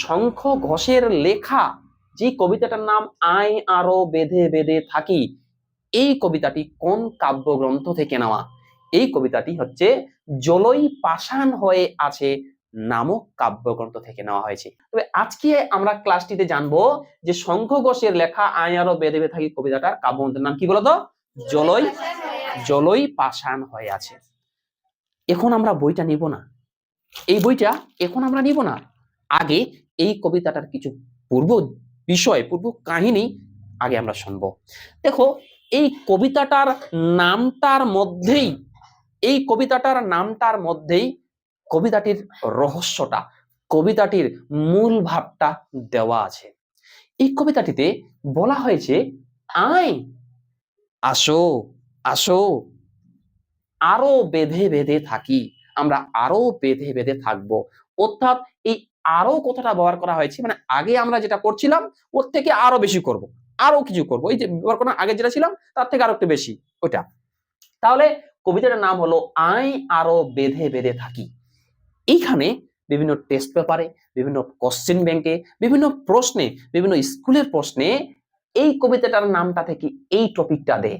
শঙ্খ ঘোষের লেখা যে কবিতাটার নাম আই আরও বেঁধে বেঁধে থাকি, এই কবিতাটি কোন কাব্যগ্রন্থ থেকে নেওয়া? এই কবিতাটি হচ্ছে জলই পাষাণ হয়ে আছে নামক কাব্যগ্রন্থ থেকে নেওয়া হয়েছে। তবে আজকে আমরা ক্লাসটিতে জানব যে শঙ্খ ঘোষের লেখা আই আরও বেঁধে বেঁধে থাকি কবিতাটার কাব্যগ্রন্থের নাম কি বলতো? জলই জলই পাষাণ হয়ে আছে। এখন আমরা বইটা নিব না। এই বইটা এখন আমরা নিব না? আগে এই কবিতাটার কিছু পূর্ব বিষয়, পূর্ব কাহিনী আগে আমরা শুনব। দেখো, এই কবিতাটার নামটার মধ্যেই, এই কবিতাটার নামটার মধ্যেই কবিতাটির রহস্যটা, কবিতাটির মূল ভাবটা দেওয়া আছে। এই কবিতাটিতে বলা হয়েছে, আয়, আসো আসো, আরও বেঁধে বেঁধে থাকি, আমরা আরও বেঁধে বেঁধে থাকব। অর্থাৎ এই আরও কথাটা ব্যবহার করা হয়েছে মানে আগে আমরা যেটা করছিলাম, ওর থেকে আরও বেশি করব। আরও কিছু করব। এই যে ব্যবহার করার আগে যেটা ছিলাম, তার থেকে আরও একটু বেশি ওটা তাহলে কবিতাটার নাম হলো, আই আরও বেঁধে বেঁধে থাকি। এইখানে বিভিন্ন টেস্ট পেপারে, বিভিন্ন কোশ্চেন ব্যাংকে বিভিন্ন প্রশ্নে, বিভিন্ন স্কুলের প্রশ্নে এই কবিতাটার নামটা থেকে এই টপিকটা দে।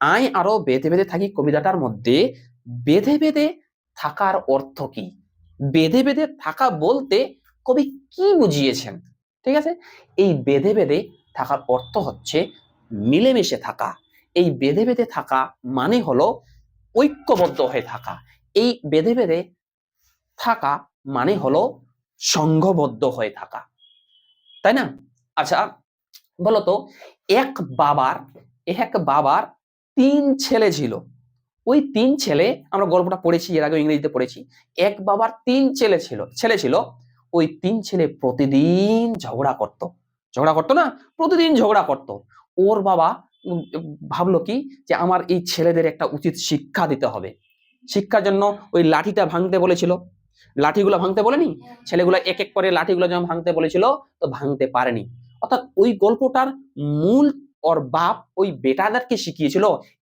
আই আরও বেঁধে বেঁধে থাকি কবিতাটার মধ্যে বেঁধে বেঁধে থাকার অর্থ কি? বেঁধে বেঁধে থাকা বলতে কবি কি বুঝিয়েছেন? ঠিক আছে? এই বেঁধে বেঁধে থাকার অর্থ হচ্ছে মিলেমিশে থাকা। এই বেঁধে বেঁধে থাকা মানে হলো ঐক্যবদ্ধ হয়ে থাকা। এই বেঁধে বেঁধে থাকা মানে হলো সংঘবদ্ধ হয়ে থাকা। তাই না? আচ্ছা বলতো এক বাবার এক বাবার তিন ছেলে ছিল। ওই তিন ছেলে, আমরা গল্পটা পড়েছি, এর আগে ইংরেজিতে পড়েছি, এক বাবার তিন ছেলে ছিল ছেলে ছিল ওই তিন ছেলে প্রতিদিন ঝগড়া করত। ঝগড়া করতো না, প্রতিদিন ঝগড়া করত। ওর বাবা ভাবলো কি যে আমার এই ছেলেদের একটা উচিত শিক্ষা দিতে হবে। শিক্ষার জন্য ওই লাঠিটা ভাঙতে বলেছিল। লাঠিগুলো ভাঙতে বলেনি? ছেলেগুলো এক এক করে লাঠিগুলো যখন ভাঙতে বলেছিল, তো ভাঙতে পারেনি। অর্থাৎ ওই গল্পটার মূল ওর বাপ ওই বেটাদেরকে শিখিয়েছিল,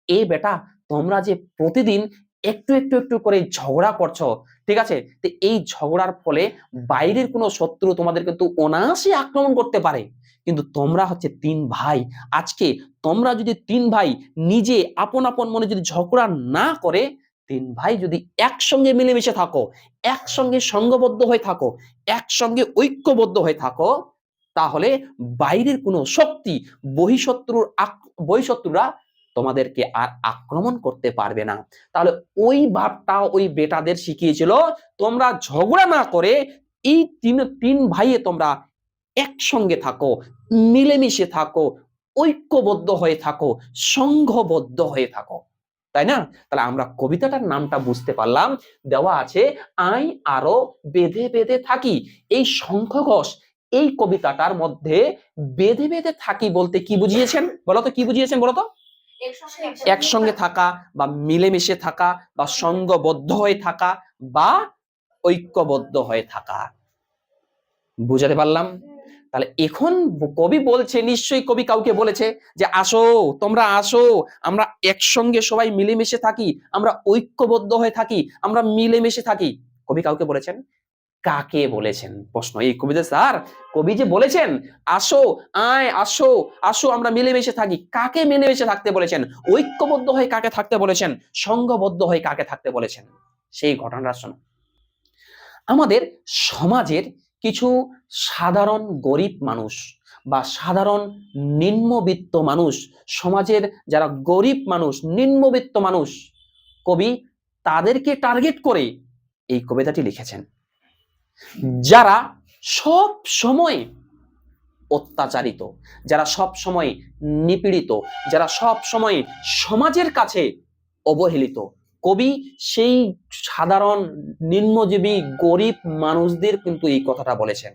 এ বেটা, তোমরা যে প্রতিদিন একটু একটু একটু করে ঝগড়া করছ, ঠিক আছে? তো এই ঝগড়ার ফলে বাইরের কোনো শত্রু তোমাদের কিন্তু অনায়াসে আক্রমণ করতে পারে। কিন্তু তোমরা হচ্ছে তিন ভাই। আজকে তোমরা যদি তিন ভাই নিজে আপন আপন মনে যদি ঝগড়া না করে, তিন ভাই যদি একসঙ্গে মিলেমিশে থাকো, একসঙ্গে সঙ্গবদ্ধ হয়ে থাকো, একসঙ্গে ঐক্যবদ্ধ হয়ে থাকো, তাহলে বাইরের কোনো শক্তি, বহিঃশত্রুর বহিঃশত্রুরা তোমাদেরকে আর আক্রমণ করতে পারবে না। তাহলে ওই বাপটা ওই বেটাদের শিখিয়েছিল, তোমরা ঝগড়া না করে এই তিন তিন ভাইয়ে তোমরা একসঙ্গে থাকো, মিলেমিশে থাকো, ঐক্যবদ্ধ হয়ে থাকো, সংঘবদ্ধ হয়ে থাকো। তাই না? তাহলে আমরা কবিতাটার নামটা বুঝতে পারলাম। দেওয়া আছে, আই আরও বেঁধে বেঁধে থাকি। এই শঙ্খ ঘোষ এই কবিতাটার মধ্যে বেঁধে বেঁধে থাকি বলতে কি বুঝিয়েছেন? বলতো কি বুঝিয়েছেন বলতো একসঙ্গে থাকা বা মিলেমিশে থাকা বা সঙ্গবদ্ধ হয়ে থাকা বা ঐক্যবদ্ধ হয়ে থাকা। বুঝাতে পারলাম? তাহলে এখন কবি বলছে, নিশ্চয়ই কবি কাউকে বলেছে যে, আসো, তোমরা আসো, আমরা একসঙ্গে সবাই মিলেমিশে থাকি, আমরা ঐক্যবদ্ধ হয়ে থাকি, আমরা মিলেমিশে থাকি। কবি কাউকে বলেছেন? কাকে বলেছেন? প্রশ্ন। এই কবিতা স্যার, কবি যে বলেছেন, আসো, আয়, আসো আসো, আমরা মিলেমিশে থাকি, কাকে মিলেমিশে থাকতে বলেছেন? ঐক্যবদ্ধ হয়ে কাকে থাকতে বলেছেন? সংঘবদ্ধ হয়ে কাকে থাকতে বলেছেন? সেই ঘটনাটা শোনো। আমাদের সমাজের কিছু সাধারণ গরিব মানুষ বা সাধারণ নিম্নবিত্ত মানুষ, সমাজের যারা গরিব মানুষ, নিম্নবিত্ত মানুষ, কবি তাদেরকে টার্গেট করে এই কবিতাটি লিখেছেন। যারা সব সময় অত্যাচারিত, যারা সব সময় নিপীড়িত, যারা সব সময় সমাজের কাছে অবহেলিত, কবি সেই সাধারণ নিম্নজীবী গরিব মানুষদের কিন্তু এই কথাটা বলেছেন।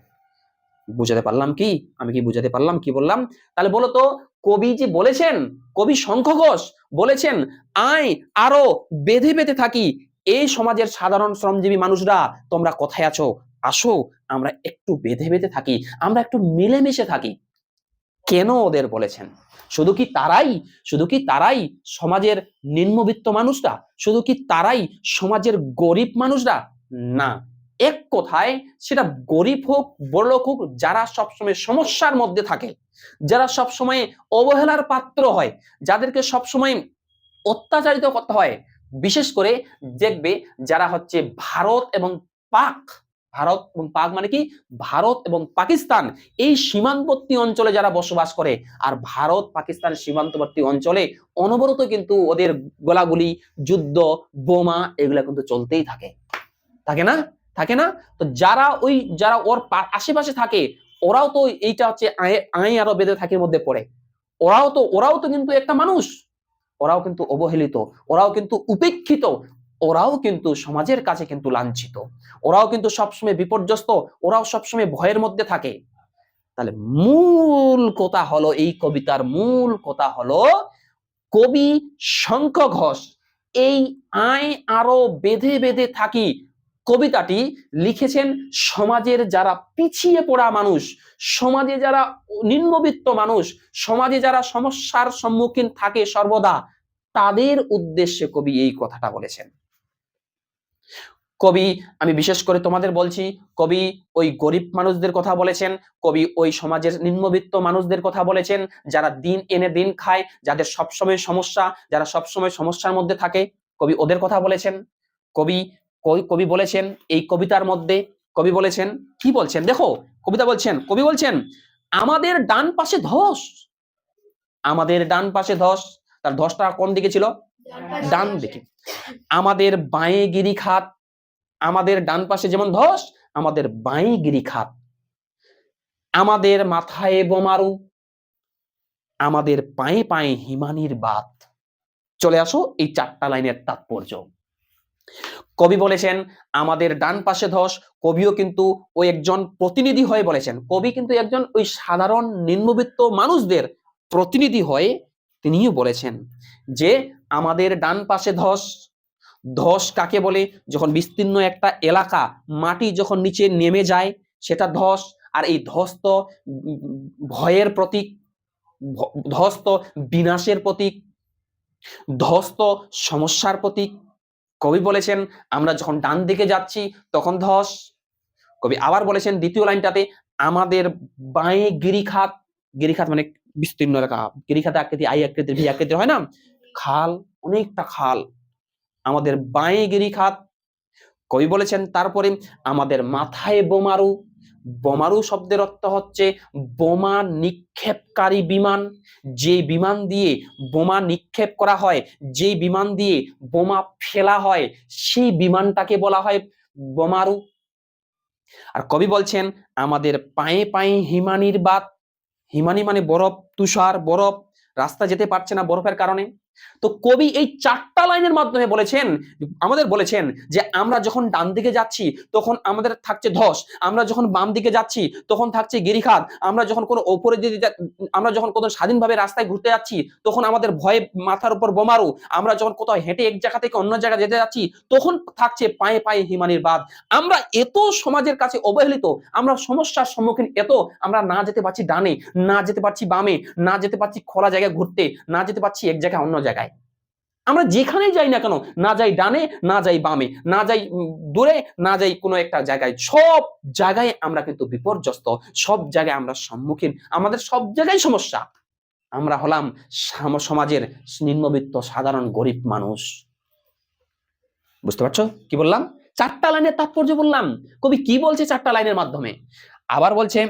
বুঝাতে পারলাম কি? আমি কি বুঝাতে পারলাম, কি বললাম? তাহলে বলো তো, কবি যে বলেছেন, কবি শঙ্খ ঘোষ বলেছেন, আয় আরও বেঁধে বেঁধে থাকি, এই সমাজের সাধারণ শ্রমজীবী মানুষরা, তোমরা কোথায় আছো? আসো, আমরা একটু বেঁধে বেঁধে থাকি, আমরা একটু মিলেমিশে থাকি। কেন ওদের বলেছেন? শুধু কি তারাই, শুধু কি তারাই সমাজের নিম্নবিত্ত মানুষরা? শুধু কি তারাই সমাজের গরিব মানুষরা? না। এক কথায়, সেটা গরিব হোক বড়লোক হোক, যারা সবসময় সমস্যার মধ্যে থাকে, যারা সবসময় অবহেলার পাত্র হয়, যাদেরকে সবসময় অত্যাচারিত করতে হয়, বিশেষ করে দেখবে যারা হচ্ছে ভারত এবং পাক ভারত এবং পাক মানে কি? ভারত এবং পাকিস্তান। এই সীমান্তবর্তী অঞ্চলে যারা বসবাস করে, আর ভারত, পাকিস্তান সীমান্তবর্তী অঞ্চলে অনবরত কিন্তু ওদের গোলাগুলি, যুদ্ধ, বোমা এগুলা কিন্তু চলতেই থাকে। থাকে না? থাকে না? তো যারা ওই, যারা ওর আশেপাশে থাকে, ওরাও তো এইটা হচ্ছে আই আরও বেঁধে থাকির মধ্যে পড়ে। ওরাও তো ওরাও তো কিন্তু একটা মানুষ। ওরাও কিন্তু অবহেলিত। ওরাও কিন্তু উপেক্ষিত। ওরাও কিন্তু সমাজের কাছে কিন্তু লাঞ্ছিত। ওরাও কিন্তু সবসময় বিপর্যস্ত, ওরাও সবসময় ভয়ের মধ্যে থাকে। তাহলে মূল কথা হলো এই কবিতার মূল কথা হলো কবি শঙ্খ ঘোষ। এই আয় আরও বেঁধে বেঁধে থাকি কবিতাটি লিখেছেন সমাজের যারা পিছিয়ে পড়া মানুষ, সমাজে যারা নিম্নবিত্ত মানুষ, সমাজে যারা সমস্যার সম্মুখীন থাকে সর্বদা, তাদের উদ্দেশ্যে কবি এই কথাটা বলেছেন। কবি, আমি বিশেষ করে তোমাদের বলছি, কবি ওই গরিব মানুষদের কথা বলেছেন, কবি ওই সমাজের নিম্নবিত্ত মানুষদের কথা বলেছেন, যারা দিন এনে দিন খায়, যাদের সবসময় সমস্যা, যারা সবসময় সমস্যার মধ্যে থাকে, কবি ওদের কথা বলেছেন। কবি কবি বলেছেন, এই কবিতার মধ্যে কবি বলেছেন, কি বলছেন? দেখো, কবিতা বলছেন, কবি বলছেন, আমাদের ডান পাশে ধস। আমাদের ডান পাশে ধস, তার ধসটা কোন দিকে ছিল? ডান দিকে। আমাদের বাঁয়ে গিরিখাত আমাদের ডান পাশে যেমন ধস, আমাদের বাঁয়ে গিরিখাত। আমাদের মাথায় বোমারু, আমাদের পায়ে পায়ে হিমানির বাত। চলে আসো এই চারটা লাইনের তাৎপর্য। কবি বলেছেন, আমাদের ডান পাশে ধস, কবিও কিন্তু ওই একজন প্রতিনিধি হয়ে বলেছেন। কবি কিন্তু একজন ওই সাধারণ নিম্নবিত্ত মানুষদের প্রতিনিধি হয়ে তিনিও বলেছেন যে, আমাদের ডান পাশে ধস ধস কাকে বলে? যখন বিস্তীর্ণ একটা এলাকা মাটি যখন নিচে নেমে যায়, সেটা ধস। আর এই ধস তো ভয়ের প্রতীক ধস তো বিনাশের প্রতীক, ধস তো সমস্যার প্রতীক। কবি বলেছেন, আমরা যখন ডান দিকে যাচ্ছি, তখন ধস। কবি আবার বলেছেন, দ্বিতীয় লাইনটাতে, আমাদের বাঁয়ে গিরিখাত গিরিখাত মানে বিস্তীর্ণ এলাকা, গিরিখাত আকৃতি, আই আকৃতির ভি আকৃতির হয় না? খাল, অনেকটা খাল। আমাদের বাঁয়ে গিরিখাত কবি বলেছেন, তারপরে আমাদের মাথায় বোমারু। বোমারু শব্দের অর্থ হচ্ছে বোমা নিক্ষেপকারী বিমান। যে বিমান দিয়ে বোমা নিক্ষেপ করা হয়, যে বিমান দিয়ে বোমা ফেলা হয়, সেই বিমানটাকে বলা হয় বোমারু। আর কবি বলছেন, আমাদের পায়ে পায়ে হিমানির বাত। হিমানি মানে বরফ, তুষার, বরফ। রাস্তা যেতে পারছে না বরফের কারণে। তো কবি এই চারটা লাইনের মাধ্যমে বলেছেন, আমাদের বলেছেন যে আমরা যখন ডান দিকে যাচ্ছি, তখন আমাদের থাকছে ধস। আমরা যখন বাম দিকে যাচ্ছি, তখন থাকছে গিরিখাত। আমরা যখন কোনো ওপরে দিকে যা- আমরা যখন কোনো স্বাধীনভাবে রাস্তায় ঘুরতে যাচ্ছি, তখন আমাদের ভয়ে মাথার উপর বোমারু আমরা যখন কোথাও হেঁটে এক জায়গা থেকে অন্য জায়গায় যেতে যাচ্ছি, তখন থাকছে পায়ে পায়ে হিমানির বাদ আমরা এত সমাজের কাছে অবহেলিত, আমরা সমস্যার সম্মুখীন এত, আমরা না যেতে পারছি ডানে, না যেতে পারছি বামে, না যেতে পারছি খোলা জায়গায় ঘুরতে, না যেতে পারছি এক জায়গায় অন্য জায়গায়। আমরা যেখানেই যাই না কেন, না যাই ডানে, না যাই বামে, না যাই দূরে, না যাই কোনো একটা জায়গায়, সব জায়গায় আমরা কিন্তু বিপর্যস্ত, সব জায়গায় আমরা সম্মুখীন। আমাদের সব জায়গায় সমস্যা। আমরা হলাম সমাজের নিম্নবিত্ত সাধারণ গরিব মানুষ। বুঝতে পারছ কি বললাম? চারটা লাইনের তাৎপর্য বললাম। কবি কি বলছে চারটা লাইনের মাধ্যমে? আবার বলছে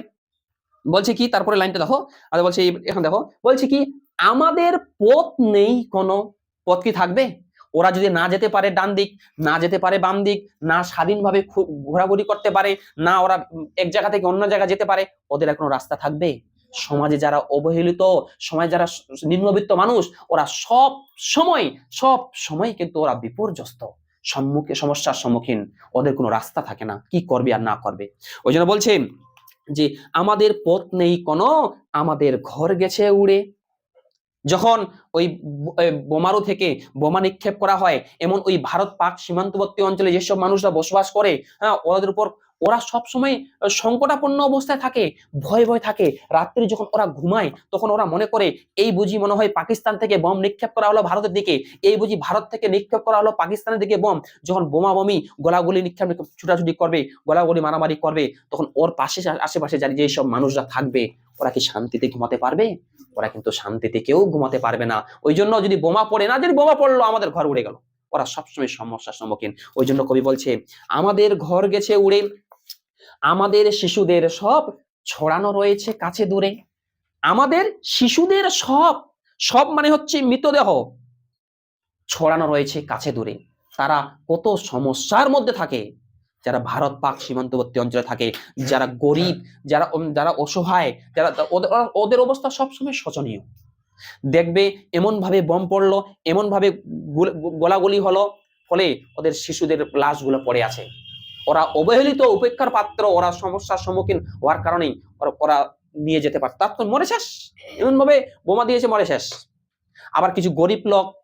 বলছে কি? তারপরে লাইনটা দেখো আর বলছে এখন দেখো, বলছে কি? আমাদের পথ নেই কোনো। পথ কি থাকবে? ওরা যদি না যেতে পারে ডান দিক, না যেতে পারে বাম দিক, না স্বাধীনভাবে ঘোরাঘুরি করতে পারে, না ওরা এক জায়গা থেকে অন্য জায়গা যেতে পারে, ওদের কোনো রাস্তা থাকবে? সমাজে যারা অবহেলিত, সমাজে যারা নিম্নবিত্ত মানুষ, ওরা সব সময় সব সময় কিন্তু ওরা বিপর্যস্ত। সম্মুখে সমস্যার সম্মুখীন, ওদের কোনো রাস্তা থাকে না, কি করবে আর না করবে? ওই জন্য বলছে যে, আমাদের পথ নেই কোনো, আমাদের ঘর গেছে উড়ে। যখন ওই বোমারু থেকে বোমা নিক্ষেপ করা হয়, এমন ওই ভারত পাক সীমান্তবর্তী অঞ্চলে যেসব মানুষরা বসবাস করে হ্যাঁ ওদের উপর ওরা সব সময় সংকটাপন্ন অবস্থায় থাকে, ভয় ভয় থাকে। রাত্রি যখন ওরা ঘুমায়, তখন ওরা মনে করে, এই বুঝি মনে হয় পাকিস্তান থেকে বম নিক্ষেপ করা হলো ভারতের দিকে। এই বুঝি ভারত থেকে নিক্ষেপ করা হলো পাকিস্তানের দিকে বম। যখন বোমা বমি, গোলাগুলি নিক্ষেপ ছুটাছুটি করবে, গোলাগুলি মারামারি করবে, তখন ওর পাশে আশেপাশে যারা যেসব মানুষরা থাকবে, ওরা কি শান্তিতে ঘুমাতে পারবে? ওরা কিন্তু শান্তিতে কেউ ঘুমাতে পারবে না। ওই জন্য যদি বোমা পড়ে না, যদি বোমা পড়ল, আমাদের ঘর উড়ে গেল। ওরা সবসময় সমস্যার সম্মুখীন। ওই জন্য কবি বলছে, আমাদের ঘর গেছে উড়ে আমাদের শিশুদের সব ছড়ানো রয়েছে কাছে দূরে। আমাদের শিশুদের সব সব মানে হচ্ছে মৃতদেহ ছড়ানো রয়েছে কাছে দূরে। তারা কত সমস্যার মধ্যে থাকে। যারা ভারত পাক সীমান্তবর্তী অঞ্চলে থাকে, যারা গরিব, যারা যারা অসহায়, যারা ওদের অবস্থা সবসময় শোচনীয়। দেখবে এমন ভাবে বম পড়ল এমন ভাবে গোলাগুলি হলো, ফলে ওদের শিশুদের লাশগুলো পড়ে আছে। ওরা অবহেলিত উপেক্ষার পাত্র, ওরা সমস্যার সম্মুখীন হওয়ার কারণেই ওরা- নিয়ে যেতে পারত তার তো মরে শেষ এমন ভাবে বোমা দিয়েছে, মরে শেষ আবার কিছু গরিব লোক,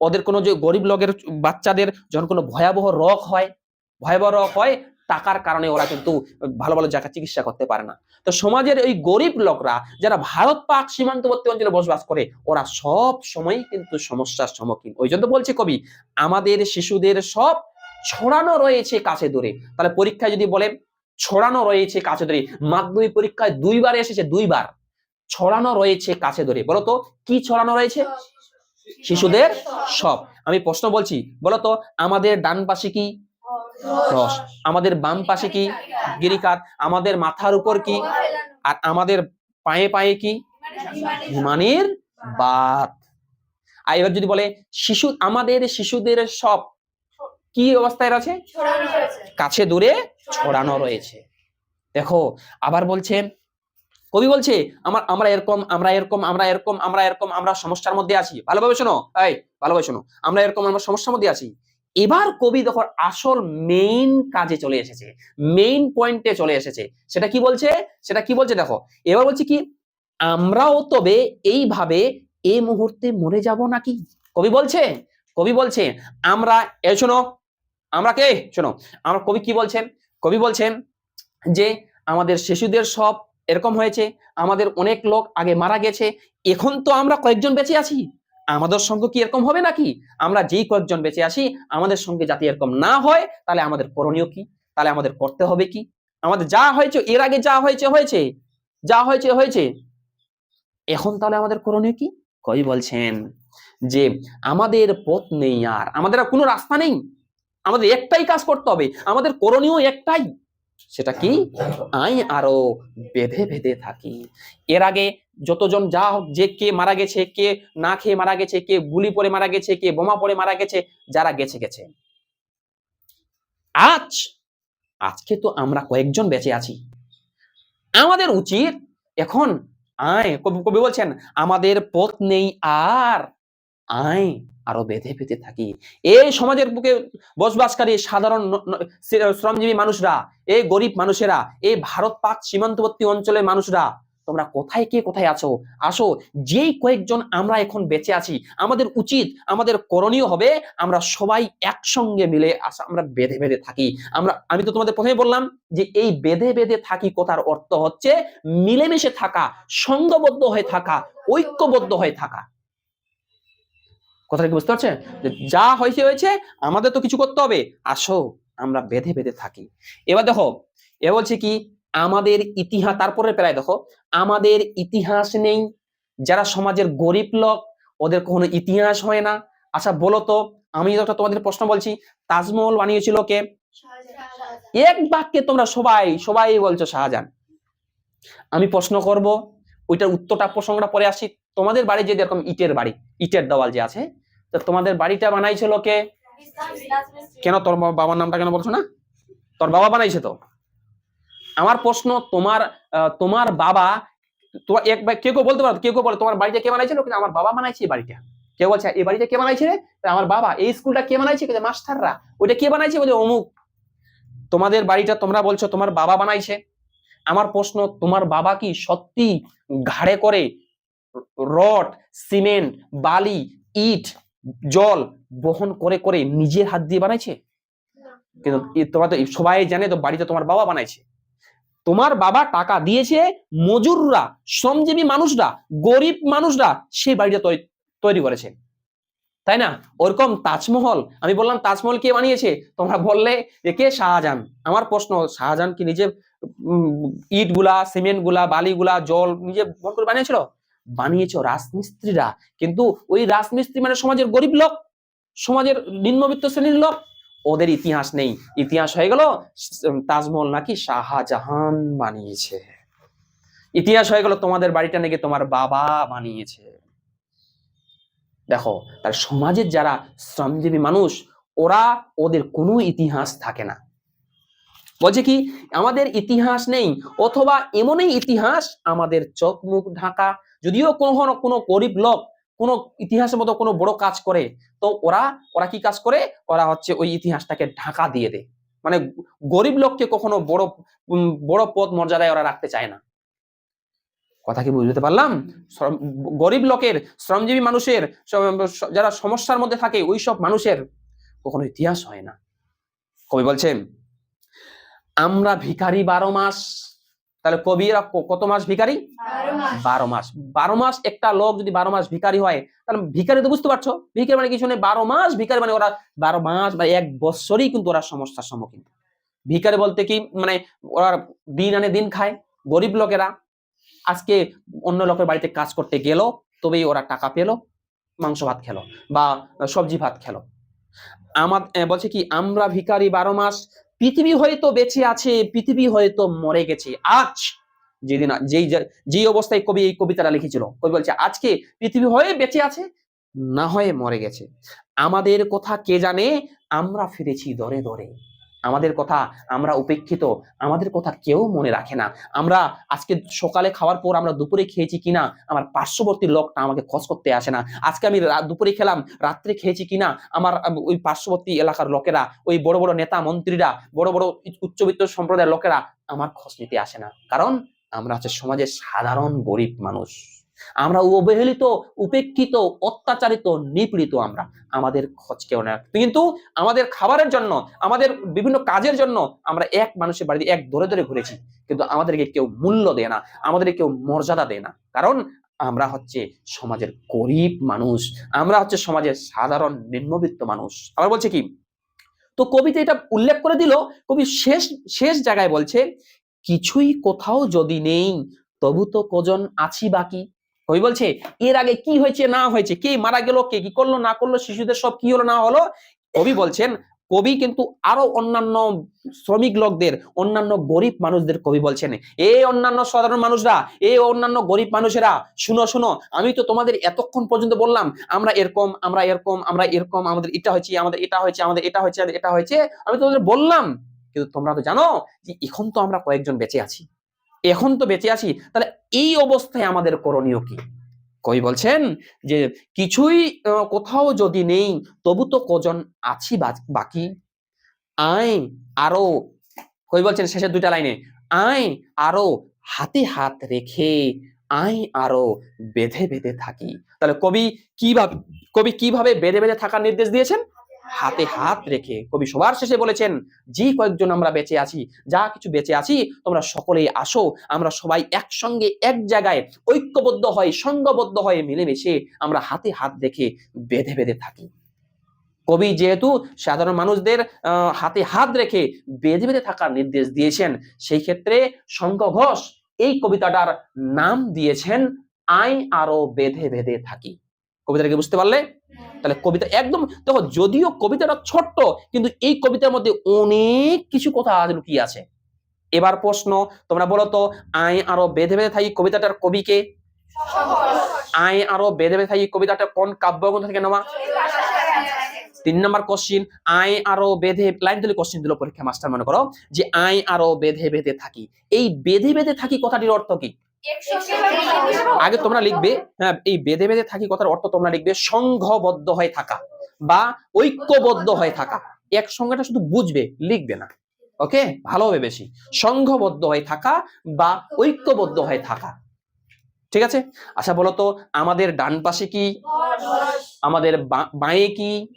ওদের কোনো যে গরিব লোকের বাচ্চাদের যখন কোনো ভয়াবহ রোগ হয়, ভয়াবহ রোগ হয়, টাকার কারণে ওরা কিন্তু ভালো ভালো জায়গায় চিকিৎসা করতে পারে না। তো সমাজের ওই গরিব লোকরা, যারা ভারত পাক সীমান্তবর্তী অঞ্চলে বসবাস করে, ওরা সব সময় কিন্তু সমস্যার সম্মুখীন। ওই জন্য বলছে কবি, আমাদের শিশুদের সব ছড়ানো রয়েছে কাছে দূরে। তাহলে পরীক্ষায় যদি বলে ছড়ানো রয়েছে কাছে দূরে, মাধ্যমিক পরীক্ষায় দুইবার এসেছে, দুইবার। ছড়ানো রয়েছে কাছে দূরে বলতো কি ছড়ানো রয়েছে? শিশুদের সব। আমি প্রশ্ন বলছি বলতো আমাদের ডান পাশে কি? রস আমাদের বাম পাশে কি? গিরিকাত আমাদের মাথার উপর কি? আর আমাদের পায়ে পায়ে কি? হিমানির বাত আর এবার যদি বলে, শিশু, আমাদের শিশুদের সব কি অবস্থায় আছে কাছে দূরে ছড়ানো রয়েছে। দেখো, আবার বলছে, কবি বলছে, আমার, আমরা এরকম আমরা এরকম আমরা এরকম আমরা এরকম, আমরা সমস্যার মধ্যে আছি। ভালোভাবে শোনো, এই, ভালোভাবে শোনো, আমরা এরকম, আমরা সমস্যার মধ্যে আছি। এবার কবি দেখো, আসল মেইন কাজে চলে এসেছে মেইন পয়েন্টে চলে এসেছে। সেটা কি বলছে? সেটা কি বলছে দেখো, এবার বলছে কি, আমরাও তবে এইভাবে এই মুহূর্তে মরে যাব নাকি? কবি বলছে কবি বলছে, আমরা এ শোনো আমরা কে? শোনো, আমরা কবি কি বলছেন? কবি বলছেন যে, আমাদের শিশুদের সব এরকম হয়েছে, আমাদের অনেক লোক আগে মারা গেছে, এখন তো আমরা কয়েকজন বেঁচে আছি। আমাদের সঙ্গে কি এরকম হবে নাকি? আমরা যেই কয়েকজন বেঁচে আছি, আমাদের সঙ্গে যাতে এরকম না হয়, তাহলে আমাদের করণীয় কি? তাহলে আমাদের করতে হবে কি? আমাদের যা হয়েছে, এর আগে যা হয়েছে হয়েছে, যা হয়েছে হয়েছে। এখন তাহলে আমাদের করণীয় কি? কবি বলছেন যে, আমাদের পথ নেই আর, আমাদের কোনো রাস্তা নেই। আমাদের একটাই কাজ করতে হবে। আমাদের করণীয় একটাই, সেটা কি? আই আরও বেঁধে বেঁধে থাকি। এর আগে যতজন যা যে কে মারা গেছে, কে না খেয়ে মারা গেছে, কে গুলি পরে মারা গেছে, কে বোমা পড়ে মারা গেছে, যারা গেছে গেছে। আজ, আজকে তো আমরা কয়েকজন বেঁচে আছি। আমাদের উচিত এখন, আয় কবি বলছেন, আমাদের পথ নেই আর। আয় আরও বেঁধে বেঁধে থাকি। এই সমাজের বুকে বসবাসকারী সাধারণ শ্রমজীবী মানুষরা, এই গরিব মানুষেরা, এই ভারত পাক সীমান্তবর্তী অঞ্চলের মানুষরা, তোমরা কোথায় কে কোথায় আছো? আসো, যেই কয়েকজন আমরা এখন বেঁচে আছি, আমাদের উচিত, আমাদের করণীয় হবে, আমরা সবাই একসঙ্গে মিলে আসা আমরা বেঁধে বেঁধে থাকি। আমরা আমি তো তোমাদের প্রথমে বললাম যে এই বেঁধে বেঁধে থাকি কথার অর্থ হচ্ছে মিলেমিশে থাকা, সঙ্গবদ্ধ হয়ে থাকা, ঐক্যবদ্ধ হয়ে থাকা। কথাটা কি বুঝতে পারছেন? যে যা হয়েছে হয়েছে আমাদের তো কিছু করতে হবে। আসো আমরা বেঁধে বেঁধে থাকি। এবার দেখো এ বলছে কি আমাদের ইতিহাস তারপরে প্রায় দেখো আমাদের ইতিহাস নেই। যারা সমাজের গরিব লোক ওদের কখনো ইতিহাস হয় না। আচ্ছা বলো তো আমি একটা তোমাদের প্রশ্ন বলছি তাজমহল বানিয়েছিল কে? এক বাক্যে তোমরা সবাই সবাই বলছো শাহজাহান। আমি প্রশ্ন করব ওইটার উত্তরটা প্রসঙ্গটা পরে আসি। তোমাদের বাড়ি যে এরকম ইটের বাড়ি ইটের দেওয়াল যে আছে তো তোমাদের বাড়িটা বানাইছিল কে কেন তোর বাবার নামটা কেন বলছো না? তোর বাবা বানাইছে তো? আমার প্রশ্ন, তোমার তোমার বাবা তোমার এক কেউ কেউ বলতে পারো, কেউ কেউ বলে, তোমার বাড়িটা কে বানাইছিল আমার বাবা বানাইছে এই বাড়িটা। কেউ বলছে, এই বাড়িটা কে বানাইছে রে? আমার বাবা, এই স্কুলটা কে বানাইছে? কিন্তু মাস্টাররা। ওইটা কে বানাইছে? বলে, অমুক। তোমাদের বাড়িটা তোমরা বলছো, তোমার বাবা বানাইছে। আমার প্রশ্ন, তোমার বাবা কি সত্যি ঘাড়ে করে রড, সিমেন্ট, বালি, ইট জল বহন করে করে নিজের হাত দিয়ে বানাইছে? কিন্তু তোমরা তো সবাই জানে তো বাড়িতে তোমার বাবা বানাইছে। তোমার বাবা টাকা দিয়েছে মজুররা শ্রমজীবী মানুষরা গরিব মানুষরা সেই বাড়িটা তৈরি করেছে। তাই না? ওরকম তাজমহল আমি বললাম তাজমহল কে বানিয়েছে? তোমরা বললে যে কে? শাহজাহান। আমার প্রশ্ন শাহজাহান কি নিজে ইটগুলা সিমেন্টগুলা বালি গুলা জল নিজে ভর করে বানিয়েছিল? বানিয়েছ রাজমিস্ত্রিরা। কিন্তু ওই রাজমিস্ত্রি মানে সমাজের গরিব লোক, সমাজের নিম্নবিত্ত শ্রেণির লোক। ওদের ইতিহাস নেই। ইতিহাস হয়ে গেল তাজমহল নাকি শাহজাহান বানিয়েছে। ইতিহাস হয়ে গেল, তোমাদের বাড়িটা নাকি তোমার বাবা বানিয়েছে। দেখো, তার সমাজের যারা শ্রমজীবী মানুষ, ওরা ওদের কোনো ইতিহাস থাকে না। বলছে কি, আমাদের ইতিহাস নেই, অথবা এমনই ইতিহাস আমাদের চোখ মুখ ঢাকা যদিও কোনো কোনো গরিব লোক, কোনো ইতিহাসের মতো কোনো বড় কাজ করে, তো ওরা ওরা কি কাজ করে? ওরা হচ্ছে ওই ইতিহাসটাকে ঢাকা দিয়ে দেয়। মানে গরিব লোককে কখনো বড় বড় পদ মর্যাদায় ওরা রাখতে চায় না। কথা কি বুঝতে পারলাম? গরিব লোকের, শ্রমজীবী মানুষের যারা সমস্যার মধ্যে থাকে, ওই সব মানুষের কখনো ইতিহাস হয় না। কবি বলছেন, আমরা ভিখারি বারো মাস তাহলে কবিরা কত মাস ভিখারি? বারো মাস। বারো মাস। একটা লোক যদি বারো মাস ভিখারি হয় তাহলে ভিখারি তো বুঝতে পারছ? ভিখারি মানে কিছু নেই বারো মাস ভিখারি মানে ওরা বারো মাস বা এক বছরই কিন্তু ওরা সমস্যার সম্মুখীন। ভিখারি বলতে কি? মানে ওরা দিন আনে দিন খায়। গরিব লোকেরা আজকে অন্য লোকের বাড়িতে কাজ করতে গেল তবেই ওরা টাকা পেল মাংস ভাত খেলো বা সবজি ভাত খেলো। আমার বলছে কি আমরা ভিখারি বারো মাস পৃথিবী হয়তো বেঁচে আছে, পৃথিবী হয়তো মরে গেছে। আজ যেদিন, যেই যেই অবস্থায় কবি এই কবিতাটা লিখেছিল, কবি বলছে, আজকে পৃথিবী হয়ে বেঁচে আছে, না হয়ে মরে গেছে। আমাদের কথা কে জানে, আমরা ফিরেছি দরে দরে। আমাদের কথা আমরা উপেক্ষিত, আমাদের কথা কেউ মনে রাখে না। আমরা আজকে সকালে খাওয়ার পর আমরা দুপুরে খেয়েছি কিনা, আমার পার্শ্ববর্তী লোকটা আমাকে খোঁজ করতে আসে না। আজকে আমি দুপুরে খেলাম, রাত্রে খেয়েছি কিনা, আমার ওই পার্শ্ববর্তী এলাকার লোকেরা, ওই বড় বড় নেতা মন্ত্রীরা, বড় বড় উচ্চবিত্ত সম্প্রদায়ের লোকেরা আমার খোঁজ নিতে আসে না। কারণ আমরা হচ্ছে সমাজের সাধারণ গরিব মানুষ। আমরা অবহেলিত, উপেক্ষিত, অত্যাচারিত, নিপীড়িত আমরা। আমাদের খোঁজ কেউ না। কিন্তু আমাদের খাবারের জন্য, আমাদের বিভিন্ন কাজের জন্য আমরা এক মানুষের বাড়িতে এক ধরে ধরে ঘুরেছি। কিন্তু আমাদেরকে কেউ মূল্য দেয় না, আমাদেরকে কেউ মর্যাদা দেয় না। কারণ আমরা হচ্ছে সমাজের গরিব মানুষ, আমরা হচ্ছে সমাজের সাধারণ নিম্নবিত্ত মানুষ। আবার বলছে কি, তো কবিতে এটা উল্লেখ করে দিল, কবি শেষ শেষ জায়গায় বলছে, কিছুই কোথাও যদি নেই, তবু তো কজন আছি বাকি? কবি বলছে, এর আগে কি হয়েছে, না হয়েছে, কে মারা গেল, কে কি করল, না করল, শিশুদের সব কি হলো, না হলো? কবি বলছেন, কবি কিন্তু আরও অন্যান্য শ্রমিক লোকদের, অন্যান্য গরিব মানুষদের কবি বলছেন এই অন্যান্য সাধারণ মানুষরা এই অন্যান্য গরিব মানুষেরা, শুনো শুনো, আমি তো তোমাদের এতক্ষণ পর্যন্ত বললাম, আমরা এরকম আমরা এরকম আমরা এরকম, আমাদের এটা হয়েছে, আমাদের এটা হয়েছে, আমাদের এটা হয়েছে এটা হয়েছে, আমি তোমাদের বললাম, কিন্তু তোমরা তো জানো যে এখন তো আমরা কয়েকজন বেঁচে আছি। এখন তো বেঁচে আছি, তাহলে এই অবস্থায় আমাদের করণীয় কি? কই বলছেন যে কিছুই কোথাও যদি নেই, তবু তো কজন আছি বাকি? আয়, আরও কই বলছেন শেষের দুইটা লাইনে, আয়, আরও, হাতে হাত রেখে, আয়, আরও, বেঁধে বেঁধে থাকি। তাহলে কবি কীভাবে কবি কীভাবে বেঁধে বেঁধে থাকার নির্দেশ দিয়েছেন? হাতে হাত রেখে কবি সবার শেষে বলেছেন যে কয়েকজন আমরা বেঁচে আছি, যা কিছু বেঁচে আছি, তোমরা সকলেই আসো, আমরা সবাই একসঙ্গে এক জায়গায় ঐক্যবদ্ধ হয়ে সংঘবদ্ধ হয়ে মিলেমিশে আমরা হাতে হাত রেখে বেঁধে বেঁধে থাকি। কবি যেহেতু সাধারণ মানুষদের হাতে হাত রেখে বেঁধে বেঁধে থাকার নির্দেশ দিয়েছেন, সেই ক্ষেত্রে শঙ্খ ঘোষ এই কবিতাটার নাম দিয়েছেন আই আরও বেঁধে বেঁধে থাকি। কবিতাটা কি বুঝতে পারলে? তাহলে কবিতা একদম, দেখো যদিও কবিতাটা ছোট্ট, কিন্তু এই কবিতার মধ্যে অনেক কিছু কথা লুকিয়ে আছে। এবার প্রশ্ন, তোমরা বলো তো, আই আরও বেঁধে বেঁধে থাকি কবিতাটার কবিকে? আই আরও বেঁধে বেঁধে থাকি কবিতাটা কোন কাব্যগ্রন্থ থেকে নেওয়া? তিন নম্বর কোশ্চিন আই আরও বেঁধে, লাইন তুলে কোশ্চিন দিল পরীক্ষা, মাস্টার মনে করো, যে আই আরও বেঁধে বেঁধে থাকি। এই বেঁধে বেঁধে থাকি কথাটির অর্থ কি? আগে তোমরা লিখবে হ্যাঁ এই বেঁধে বেঁধে থাকি কথার অর্থ তোমরা লিখবে সংঘবদ্ধ হয়ে থাকা বা ঐক্যবদ্ধ হয়ে থাকা। এক সঙ্গেটা শুধু বুঝবে লিখবে না। ওকে? ভালো হবে বেশি। সংঘবদ্ধ হয়ে থাকা বা ঐক্যবদ্ধ হয়ে থাকা। ঠিক আছে? আচ্ছা বলো তো আমাদের ডান পাশে কি? আমাদের বাঁয়ে কি?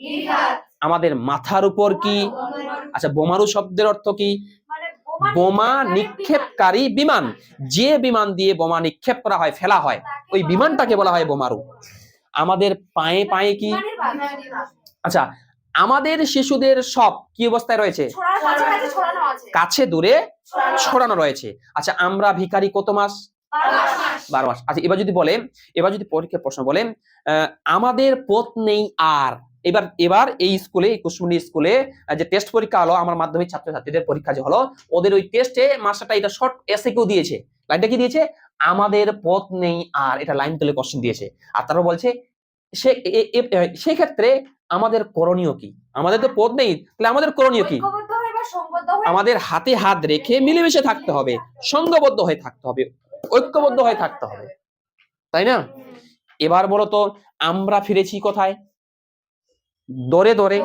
আমাদের মাথার উপর কি? আচ্ছা বোমারু শব্দের অর্থ কি? বোমা নিক্ষেপকারী বিমান। যে বিমান দিয়ে বোমা নিক্ষেপ করা হয় ফেলা হয় ওই বিমানটাকে বলা হয় বোমারু। আমাদের পায়ে পায়ে কি? আচ্ছা আমাদের শিশুদের সব কি অবস্থায় রয়েছে? কাছে দূরে ছড়ানো রয়েছে। আচ্ছা আমরা ভিখারি কত মাস? বারো মাস। আচ্ছা এবার যদি বলে এবার যদি পরীক্ষার প্রশ্ন বলে আহ, আমাদের পথ নেই আর। এবার এবার এই স্কুলে এই কুসুমনি স্কুলে যে টেস্ট পরীক্ষা হলো আমার মাধ্যমিক ছাত্রছাত্রীদের পরীক্ষা যে হলো ওদের ওই টেস্টে মাস্টারটা এটা শর্ট এসে কেউ দিয়েছে। লাইনটা কি দিয়েছে? আমাদের পথ নেই আর এটা লাইন তুলে কোশ্চেন দিয়েছে। আর তারপর বলছে সে সেক্ষেত্রে আমাদের করণীয় কি? আমাদের তো পথ নেই তাহলে আমাদের করণীয় কি? আমাদের হাতে হাত রেখে মিলেমিশে থাকতে হবে সঙ্গবদ্ধ হয়ে থাকতে হবে ঐক্যবদ্ধ হয়ে থাকতে হবে। তাই না? এবার বলো তো আমরা ফিরেছি কোথায়? দরে দরে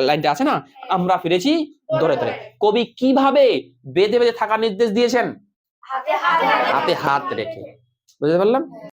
লাইনটা আছে না? আমরা ফিরেছি দরে দরে কবি কীভাবে বেঁধে বেঁধে থাকার নির্দেশ দিয়েছেন? হাতে হাত রেখে। বুঝতে পারলাম?